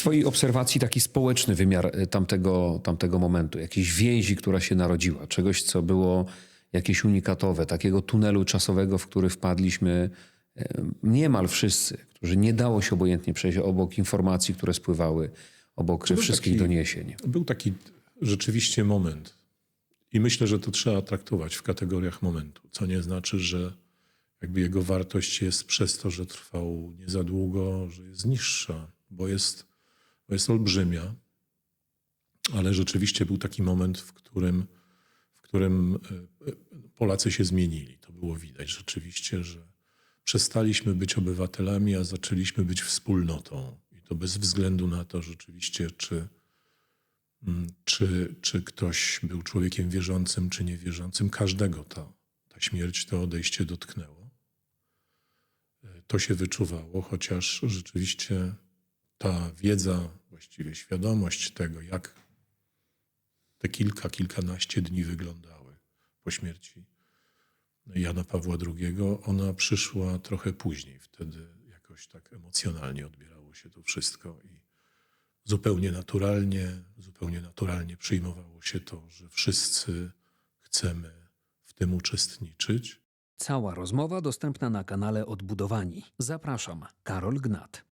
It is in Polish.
Twojej obserwacji taki społeczny wymiar y, tamtego, tamtego momentu, jakiejś więzi, która się narodziła, czegoś, co było jakieś unikatowe, takiego tunelu czasowego, w który wpadliśmy niemal wszyscy, którzy nie dało się obojętnie przejść obok informacji, które spływały, obok był wszystkich taki- doniesień. Był taki rzeczywiście moment. I myślę, że to trzeba traktować w kategoriach momentu, co nie znaczy, że jakby jego wartość jest przez to, że trwał nie za długo, że jest niższa, bo jest, bo jest olbrzymia. Ale rzeczywiście był taki moment, w którym, w którym e, Polacy się zmienili. To było widać rzeczywiście, że przestaliśmy być obywatelami, a zaczęliśmy być wspólnotą. I to bez względu na to rzeczywiście, czy, mm, czy, czy ktoś był człowiekiem wierzącym, czy niewierzącym. Każdego ta, ta śmierć, to odejście dotknęło. E, To się wyczuwało, chociaż rzeczywiście ta wiedza, właściwie świadomość tego, jak te kilka, kilkanaście dni wyglądały po śmierci Jana Pawła II, ona przyszła trochę później. Wtedy jakoś tak emocjonalnie odbierało się to wszystko i zupełnie naturalnie, zupełnie naturalnie przyjmowało się to, że wszyscy chcemy w tym uczestniczyć. Cała rozmowa dostępna na kanale Odbudowani. Zapraszam, Karol Gnat.